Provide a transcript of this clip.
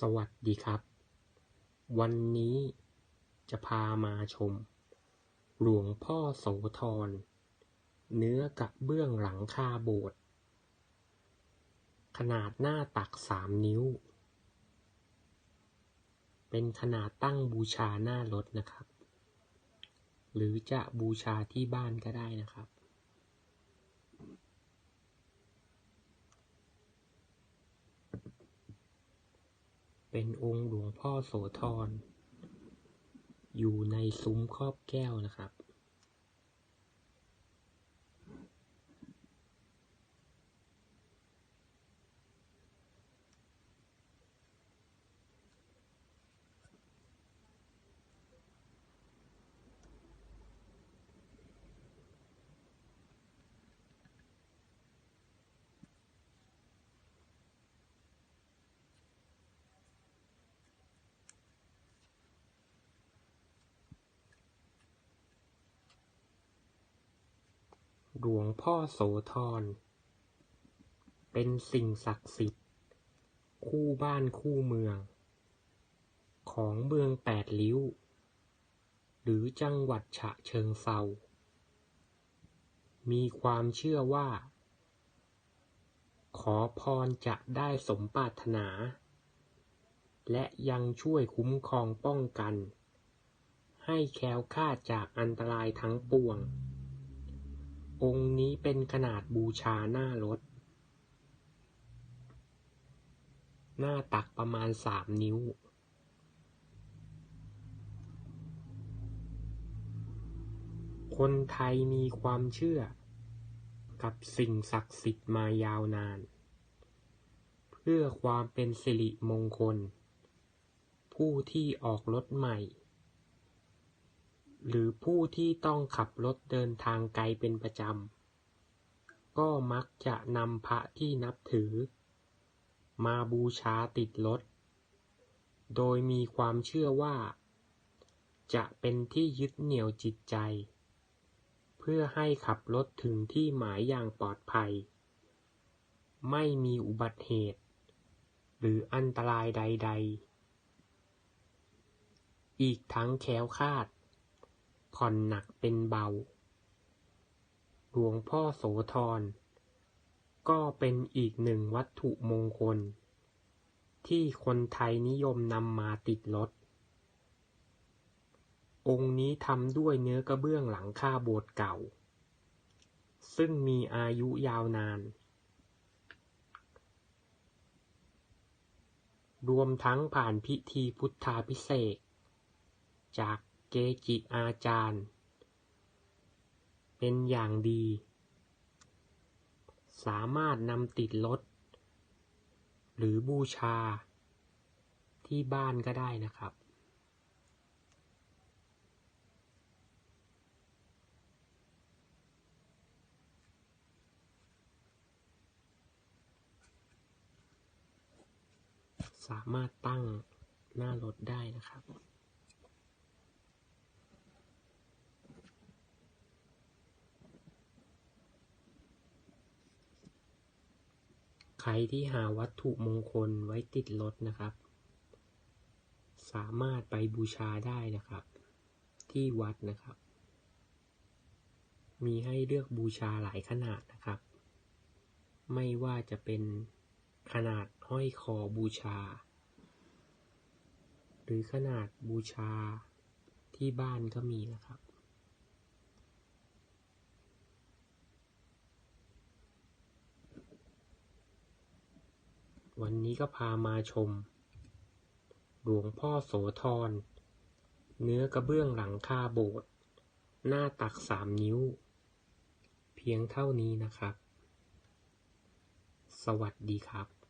สวัสดีครับ วันนี้จะพามาชม หลวงพ่อโสธร เนื้อกระเบื้องหลังคาโบสถ์ขนาดหน้าตักสามนิ้ว เป็นขนาดตั้งบูชาหน้ารถนะครับ หรือจะบูชาที่บ้านก็ได้นะครับ เป็นองค์หลวงพ่อโสธร อยู่ในซุ้มครอบแก้วนะครับ หลวงพ่อโสธร เป็นสิ่งศักดิ์สิทธิ์ คู่บ้านคู่เมือง ของเมืองแปดริ้ว หรือจังหวัดฉะเชิงเซา มีความเชื่อว่า ขอพรจะได้สมปรารถนา และยังช่วยคุ้มครองป้องกัน ให้แคล้วคลาดจากอันตรายทั้งปวง องค์นี้เป็นขนาดบูชาหน้ารถ หน้าตักประมาณสามนิ้ว คนไทยมีความเชื่อ กับสิ่งศักดิ์สิทธิ์มายาวนาน เพื่อความเป็นสิริมงคล ผู้ที่ออกรถใหม่ หรือผู้ที่ต้องขับรถเดินทางไกลเป็นประจำ ก็มักจะนำพระที่นับถือ มาบูชาติดรถ โดยมีความเชื่อว่า จะเป็นที่ยึดเหนี่ยวจิตใจ เพื่อให้ขับรถถึงที่หมายอย่างปลอดภัย ไม่มีอุบัติเหตุ หรืออันตรายใด ๆ อีกทั้งแคล้วคลาด ผ่อนหนักเป็นเบา หลวงพ่อโสธร ก็เป็นอีกหนึ่งวัตถุมงคล ที่คนไทยนิยมนำมาติดรถ องค์นี้ทำด้วยเนื้อกระเบื้องหลังคาโบสถ์เก่า ซึ่งมีอายุยาวนาน รวมทั้งผ่านพิธีพุทธาพิเศษจาก เกจิอาจารย์ เป็นอย่างดี สามารถนำติดรถ หรือบูชา ที่บ้านก็ได้นะครับ สามารถตั้งหน้ารถได้นะครับ ใครที่หาวัตถุมงคลไว้ติดรถนะครับ สามารถไปบูชาได้นะครับ ที่วัดนะครับ มีให้เลือกบูชาหลายขนาดนะครับ ไม่ว่าจะเป็นขนาดห้อยคอบูชา หรือขนาดบูชาที่บ้านก็มีนะครับ วันนี้ก็พามาชม หลวงพ่อโสธร เนื้อกระเบื้องหลังคาโบสถ์หน้าตักสามนิ้ว เพียงเท่านี้นะครับ สวัสดีครับ